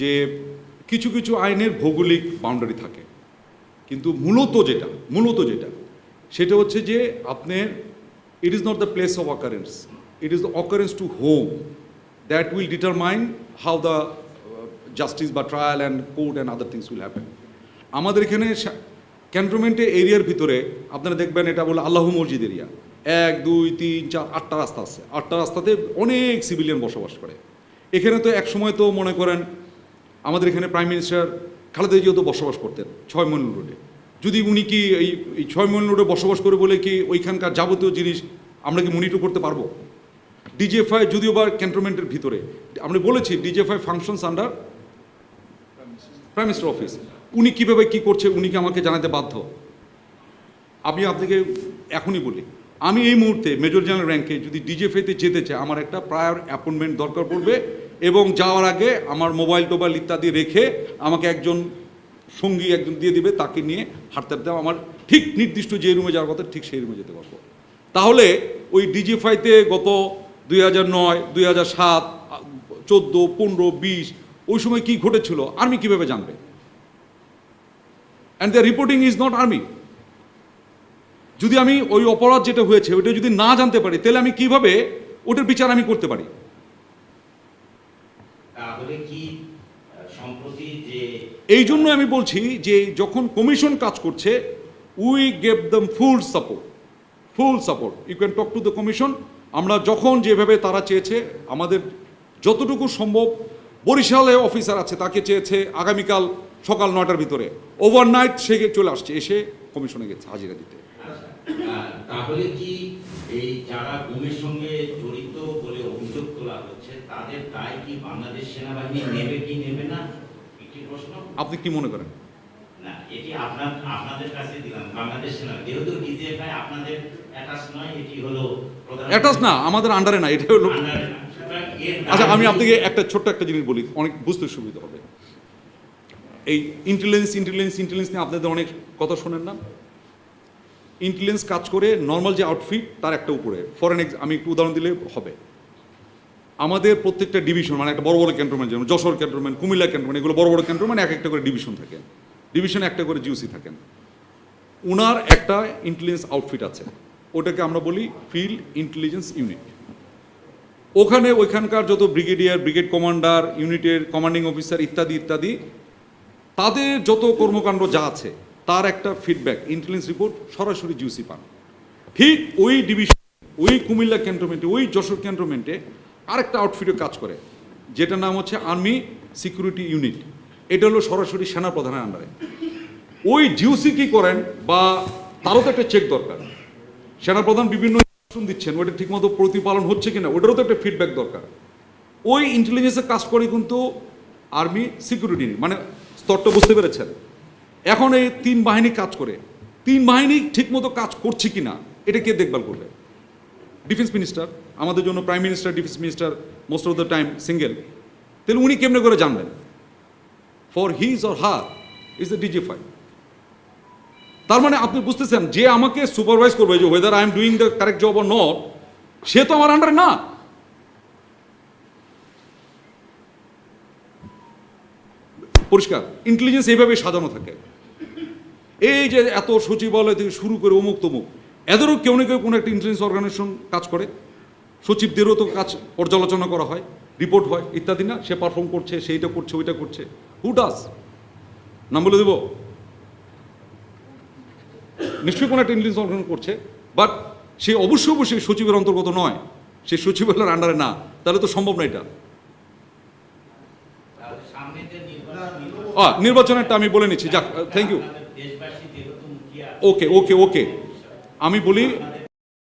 যে কিছু কিছু আইনের ভৌগোলিক বাউন্ডারি থাকে। কিন্তু মূলত যেটা মূলত যেটা, সেটা হচ্ছে যে আপনার it is not the place of occurrence it is the occurrence to home that will determine how the justice বা trial and court and other things will happen আমাদের এখানে ক্যান্টনমেন্টে এরিয়ার ভিতরে আপনারা দেখবেন এটা বলে আল্লাহ মসজিদ এরিয়া এক, দুই, তিন, চার, আটটা রাস্তা আছে। আটটা রাস্তাতে অনেক সিভিলিয়ান বসবাস করে। এখানে তো এক সময় তো মনে করেন আমাদের এখানে প্রাইম মিনিস্টার খালেদা জিয়াও তো বসবাস করতেন, ছয় মইল রোডে। যদি উনি কি এই এই ছয় মইল রোডে বসবাস করে বলে কি ওইখানকার যাবতীয় জিনিস আমরা কি মনিটর করতে পারব? ডিজিএফআই যদিও বা ক্যান্টনমেন্টের ভিতরে, আমরা বলেছি DGFI functions under prime minister office উনি কীভাবে কী করছে উনি কি আমাকে জানাতে বাধ্য? আমি আপনাকে এখনই বলি, আমি এই মুহূর্তে মেজর জেনারেল র্যাঙ্কে যদি ডিজিএফআইতে যেতে চাই, আমার একটা প্রায়র অ্যাপয়েন্টমেন্ট দরকার পড়বে। এবং যাওয়ার আগে আমার মোবাইল টোবাইল ইত্যাদি রেখে আমাকে একজন সঙ্গী একজন দিয়ে দিবে, তাকে নিয়ে হাঁটতে হাঁটতে আমার ঠিক নির্দিষ্ট যে রুমে যাওয়ার কথা ঠিক সেই রুমে যেতে পারব। তাহলে ওই ডিজিএফআইতে গত দুই হাজার নয়, দুই হাজার সাত, চোদ্দ, পনেরো, বিশ, ওই সময় কী ঘটেছিল আর্মি কীভাবে জানবে? And the reporting is not army যদি আমি ওই অপরাধ যেটা হয়েছে ওটা যদি না জানতে পারি, তাহলে আমি কীভাবে ওটার বিচার আমি করতে পারি তাহলে কি আহ, সম্প্রতি যে এই জন্য আমি বলছি যে যখন কমিশন কাজ করছে we gave them full support full support you can talk to the commission আমরা যখন যেভাবে তারা চেয়েছে আমাদের যতটুকু সম্ভব বরিশালে অফিসার আছে তাকে চেয়েছে আগামীকাল সকাল নয়টার ভিতরে। ওভারনাইট সে চলে আসছে এসে কমিশনে গেছে হাজিরা দিতে। আচ্ছা, তাহলে কি এই যারা গুমের সঙ্গে হচ্ছে তাদের দায় কি বাংলাদেশ সেনাবাহিনী নেবে কি নেবে না? একটি প্রশ্ন। আপনি কি মনে করেন? না এটি আপনার আপনাদের কাছে দিলাম বাংলাদেশ সেনা যেহেতু ডিজিএফআই আপনাদের অ্যাটাচ নয় এটি হলো অ্যাটাচ না আমাদের আন্ডারে না এটা হলো আচ্ছা আমি আপনাকে একটা ছোট্ট একটা জিনিস বলি অনেক বুঝতে সুবিধা হবে। এই ইন্টেলিজেন্স ইন্টেলিজেন্স ইন্টেলিজেন্স নিয়ে আপনাদের অনেক কথা শোনেন না? ইন্টেলিজেন্স কাজ করে নর্মাল যে আউটফিট তার একটা উপরে। ফরেন আমি একটু উদাহরণ দিলে হবে। আমাদের প্রত্যেকটা ডিভিশন মানে একটা বড় বড় ক্যান্টনমেন্ট যেমন যশোর ক্যান্টনমেন্ট কুমিল্লা ক্যান্টনমেন্ট এগুলো বড় বড় ক্যান্টনমেন্ট এক একটা করে ডিভিশন থাকে। ডিভিশনে একটা করে জিউসি থাকেন। ওনার একটা ইন্টেলিজেন্স আউটফিট আছে। ওটাকে আমরা বলি ফিল্ড ইন্টেলিজেন্স ইউনিট ওখানে ওইখানকার যত ব্রিগেডিয়ার ব্রিগেড কমান্ডার ইউনিটের কমান্ডিং অফিসার ইত্যাদি ইত্যাদি, তাদের যত কর্মকাণ্ড যা আছে, তার একটা ফিডব্যাক ইন্টেলিজেন্স রিপোর্ট সরাসরি জিউসি পান। ঠিক ওই ডিভিশন ওই কুমিল্লা ক্যান্টনমেন্টে ওই যশোর ক্যান্টনমেন্টে আরেকটা আউটফিটে কাজ করে, যেটার নাম হচ্ছে আর্মি সিকিউরিটি ইউনিট এটা হলো সরাসরি সেনা প্রধানের আন্ডারে ওই জিউসি কি করেন বা তারও তো একটা চেক দরকার। সেনাপ্রধান বিভিন্ন দিচ্ছেন ওটা ঠিকমতো প্রতিপালন হচ্ছে কিনা ওটারও তো একটা ফিডব্যাক দরকার। ওই ইন্টেলিজেন্সের কাজ করে কিন্তু আর্মি সিকিউরিটি মানে স্তরটা বুঝতে পেরেছেন? এখন এই তিন বাহিনী কাজ করে। তিন বাহিনী ঠিকমতো কাজ করছে কিনা, এটা কে দেখভাল করবে? ডিফেন্স মিনিস্টার আমাদের জন্য prime minister defence minister most of the time single তাহলে উনি কেমনে করে জানবেন for his or her is the DGFI তার মানে আপনি বুঝতেছেন, যে আমাকে সুপারভাইজ করবে, যে whether I am doing the correct job or not সে তো আমার আন্ডারে না। পরিষ্কার ইন্টেলিজেন্স এইভাবে সাজানো থাকে। এই যে এত সচিবালয় থেকে শুরু করে অমুক তমুক এদেরও কেউ না কেউ কোনো একটা ইন্টেলিজেন্স অর্গানাইজেশন কাজ করে। সচিবদেরও তো কাজ পর্যালোচনা করা হয় রিপোর্ট হয় ইত্যাদি না। সে পারফর্ম করছে সেইটা করছে ওইটা করছে। হু ডাস নাম বলে দেবো? নিশ্চয়ই কোনো একটা ইন্টেলিজেন্স অর্গান করছে বাট সে অবশ্যই অবশ্যই সচিবের অন্তর্গত নয়। সে সচিবালয়ের আন্ডারে না। তাহলে তো সম্ভব না এটা। নির্বাচনেরটা আমি বলে নিচ্ছি। যাক থ্যাংক ইউ ওকে ওকে ওকে আমি বলি